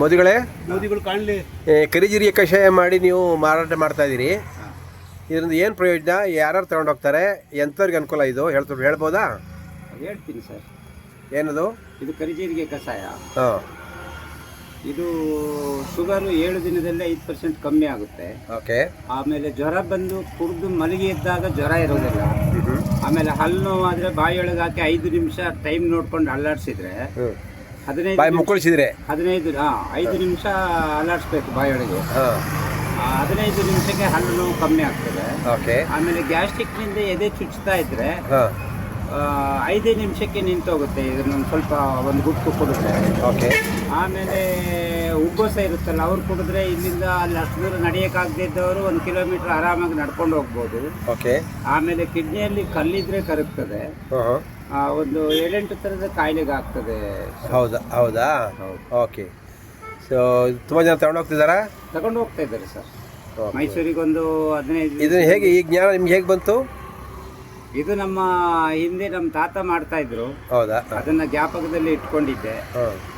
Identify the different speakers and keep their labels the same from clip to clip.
Speaker 1: ಮೋದಿಗಳೇ?
Speaker 2: ಮೋದಿಗಳು ಕಾಣಲಿ.
Speaker 1: ಏ, ಕರಿಜಿರಿಯ ಕಷಾಯ ಮಾಡಿ ನೀವು ಮಾರಾಟ ಮಾಡ್ತಾ ಇದ್ದೀರಿ. ಇದರಿಂದ ಏನು ಪ್ರಯೋಜನ? ಯಾರ್ಯಾರು ತಗೊಂಡು ಹೋಗ್ತಾರೆ? ಎಂಥವ್ರಿಗೆ ಅನುಕೂಲ ಇದು? ಹೇಳ್ತಾರೆ ಹೇಳ್ಬೋದಾ?
Speaker 2: ಹೇಳ್ತೀನಿ ಸರ್.
Speaker 1: ಏನದು?
Speaker 2: ಇದು ಕರಿಜೀರಿಗೆ ಕಷಾಯ.
Speaker 1: ಹಾಂ.
Speaker 2: ಇದು ಶುಗರು ಏಳು ದಿನದಲ್ಲೇ ಐದು ಪರ್ಸೆಂಟ್ ಕಮ್ಮಿ ಆಗುತ್ತೆ.
Speaker 1: ಓಕೆ.
Speaker 2: ಆಮೇಲೆ ಜ್ವರ ಬಂದು ಕುಡಿದು ಮಲಗಿ ಇದ್ದಾಗ ಜ್ವರ ಇರೋದಿಲ್ಲ. ಆಮೇಲೆ ಹಲ್ಲು ನೋವಾದರೆ ಬಾಯಿಯೊಳಗೆ ಹಾಕಿ ಐದು ನಿಮಿಷ ಟೈಮ್ ನೋಡ್ಕೊಂಡು ಅಲ್ಲಾಡಿಸಿದ್ರೆ ಹದಿನೈದು
Speaker 1: ಬಾಯಿ ಮುಕ್ಕಳಿಸಿದ್ರೆ.
Speaker 2: ಹದಿನೈದು ಹಾಂ ಐದು ನಿಮಿಷ ಅಲ್ಲಾಡಿಸ್ಬೇಕು ಬಾಯಿಯೊಳಗೆ
Speaker 1: ಹಾಂ.
Speaker 2: ಹದಿನೈದು ನಿಮಿಷಕ್ಕೆ ಹಲ್ಲು ನೋವು ಕಮ್ಮಿ ಆಗ್ತದೆ.
Speaker 1: ಓಕೆ.
Speaker 2: ಆಮೇಲೆ ಗ್ಯಾಸ್ಟ್ರಿಕ್ನಿಂದ ಎದೆ ಚುಚ್ಚುತ್ತಾ ಇದ್ರೆ ಆ, ಐದೇ ನಿಮಿಷಕ್ಕೆ ನಿಂತೋಗುತ್ತೆ ಇದನ್ನೊಂದು ಸ್ವಲ್ಪ ಒಂದು ಗುಟ್ಟು ಕೊಡುತ್ತೆ.
Speaker 1: ಓಕೆ.
Speaker 2: ಆಮೇಲೆ ಉಬ್ಬಸ ಇರುತ್ತಲ್ಲ ಅವ್ರು ಕುಡಿದ್ರೆ ಇಲ್ಲಿಂದ ಅಲ್ಲಿ ಅಷ್ಟು ದೂರ ನಡೆಯೋಕ್ಕಾಗದೇ ಇದ್ದವರು ಒಂದು ಕಿಲೋಮೀಟರ್ ಆರಾಮಾಗಿ ನಡ್ಕೊಂಡು ಹೋಗ್ಬೋದು.
Speaker 1: ಓಕೆ.
Speaker 2: ಆಮೇಲೆ ಕಿಡ್ನಿಯಲ್ಲಿ ಕಲ್ಲಿದ್ರೆ ಕರಗ್ತದೆ. ಒಂದು ಏಳೆಂಟು ಥರದ ಕಾಯಿಲೆಗೆ ಆಗ್ತದೆ.
Speaker 1: ಹೌದಾ ಹೌದಾ?
Speaker 2: ಹೌದು.
Speaker 1: ಓಕೆ. ಸೊ ತುಂಬ ಜನ ತಗೊಂಡು ಹೋಗ್ತಿದ್ದಾರಾ?
Speaker 2: ತಗೊಂಡು ಹೋಗ್ತಾ ಇದ್ದಾರೆ ಸರ್.
Speaker 1: ಮೈಸೂರಿಗೆ
Speaker 2: ಮೈಸೂರಿಗೊಂದು ಹದಿನೈದು
Speaker 1: ಇದು ಹೇಗೆ ಈ ಜ್ಞಾನ ನಿಮ್ಗೆ ಹೇಗೆ ಬಂತು?
Speaker 2: ಇದು ನಮ್ಮ ಹಿಂದೆ ನಮ್ಮ ತಾತ ಮಾಡ್ತಾ ಇದ್ರು.
Speaker 1: ಹೌದಾ?
Speaker 2: ಅದನ್ನ ಜ್ಞಾಪಕದಲ್ಲಿ ಇಟ್ಕೊಂಡಿದ್ದೆ.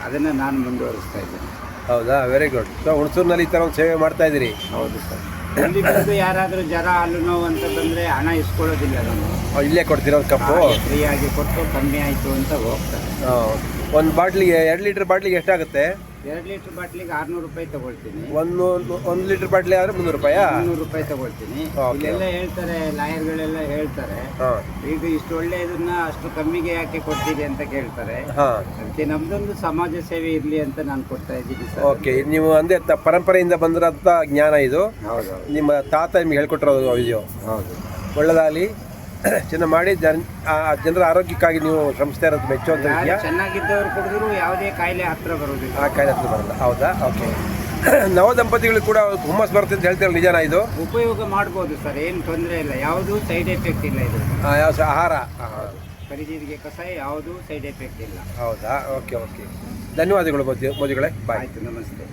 Speaker 2: ಅದನ್ನ ನಾನು ಮುಂದುವರಿಸ್ತಾ ಇದ್ದೇನೆ.
Speaker 1: ಹೌದಾ? ವೆರಿ ಗುಡ್ ಸೊ ಹುಣಸೂರಿನಲ್ಲಿ ಈ ಥರ ಒಂದು ಸೇವೆ ಮಾಡ್ತಾ ಇದ್ದೀರಿ?
Speaker 2: ಹೌದು ಸರ್. ಇಲ್ಲಿ ಬಂದು ಯಾರಾದರೂ ಜ್ವರ ಹಲ್ಲು ನೋವು ಅಂತ ಬಂದರೆ ಹಣ ಇಸ್ಕೊಳ್ಳೋದಿಲ್ಲ ನಾನು
Speaker 1: ಆ, ಇಲ್ಲೇ ಕೊಡ್ತೀರಾ ಒಂದು ಕಪ್ಪು
Speaker 2: ಫ್ರೀಯಾಗಿ ಕೊಟ್ಟು ಕಮ್ಮಿ ಆಯಿತು ಅಂತ ಹೋಗ್ತಾರೆ.
Speaker 1: ಒಂದು ಬಾಟ್ಲಿಗೆ ಎರಡು ಲೀಟ್ರ್ ಬಾಟ್ಲಿಗೆ ಎಷ್ಟಾಗುತ್ತೆ?
Speaker 2: ಎರಡು ಲೀಟ್ರ್ ಬಾಟ್ಲಿಗೆ ಆರ್ನೂರು ರೂಪಾಯಿ ತಗೊಳ್ತೀನಿ.
Speaker 1: ಒಂದು ಒಂದು ಲೀಟ್ರ್ ಬಾಟ್ಲಿ ಆದ್ರೆ ಮುನ್ನೂರು ರೂಪಾಯಿ?
Speaker 2: ಮುನ್ನೂರು ರೂಪಾಯಿ ತಗೊಳ್ತೀನಿ.
Speaker 1: Okay.
Speaker 2: ಇಲ್ಲೆಲ್ಲ ಹೇಳ್ತಾರೆ ಲಾಯರ್ಗಳೆಲ್ಲ ಹೇಳ್ತಾರೆ.
Speaker 1: ಹಾಂ.
Speaker 2: ಈಗ ಇಷ್ಟು ಒಳ್ಳೆಯದನ್ನ ಅಷ್ಟು ಕಮ್ಮಿಗೆ ಯಾಕೆ ಕೊಡ್ತೀರಿ ಅಂತ ಕೇಳ್ತಾರೆ.
Speaker 1: ಹಾಂ.
Speaker 2: ಅದಕ್ಕೆ ನಮ್ದೊಂದು ಸಮಾಜ ಸೇವೆ ಇರ್ಲಿ ಅಂತ ನಾನು ಕೊಡ್ತಾ ಇದ್ದೀನಿ ಸರ್.
Speaker 1: ಓಕೆ. ನೀವು ಅಂದ್ರೆ ತ ಪರಂಪರೆಯಿಂದ ಬಂದಿರೋಂಥ ಜ್ಞಾನ ಇದು.
Speaker 2: ಹೌದು. ಹೌದು
Speaker 1: ನಿಮ್ಮ ತಾತ ನಿಮ್ಗೆ ಹೇಳ್ಕೊಟ್ಟಿರೋದು ಇದು
Speaker 2: ಹೌದು.
Speaker 1: ಒಳ್ಳೆದಾಗಲಿ. ಚೆನ್ನಾಗಿ ಮಾಡಿ ಜನ ಆ ಜನರ ಆರೋಗ್ಯಕ್ಕಾಗಿ ನೀವು ಶ್ರಮಿಸ್ತಾ ಇರೋದು ಮೆಚ್ಚುವಂಥ ವಿಷಯ.
Speaker 2: ಚೆನ್ನಾಗಿದ್ದವ್ರು ಕುಡಿದ್ರು ಯಾವುದೇ ಕಾಯಿಲೆ ಹತ್ರ ಬರೋದಿಲ್ಲ
Speaker 1: ಆ ಕಾಯಿಲೆ ಹತ್ರ ಬರಲ್ಲ. ಹೌದಾ? ಓಕೆ ನವ ದಂಪತಿಗಳು ಕೂಡ ಹುಮ್ಮಸ್ ಬರುತ್ತೆ ಅಂತ ಹೇಳ್ತಾರೆ ನಿಜಾನ ಇದು?
Speaker 2: ಉಪಯೋಗ ಮಾಡ್ಬೋದು ಸರ್ ಏನು ತೊಂದರೆ ಇಲ್ಲ. ಯಾವುದು ಸೈಡ್ ಎಫೆಕ್ಟ್ ಇಲ್ಲ ಇದು.
Speaker 1: ಆ, ಯಾವ ಸ- ಆಹಾರ?
Speaker 2: ಕರಿಜೀರಿಗೆ ಕಷಾಯ ಯಾವುದು ಸೈಡ್ ಎಫೆಕ್ಟ್ ಇಲ್ಲ.
Speaker 1: ಹೌದಾ? ಓಕೆ ಓಕೆ ಧನ್ಯವಾದಗಳು ಮೋದಿ ಮೋದಿಗಳೇ ಬಾಯ್
Speaker 2: ಆಯಿತು ನಮಸ್ತೆ.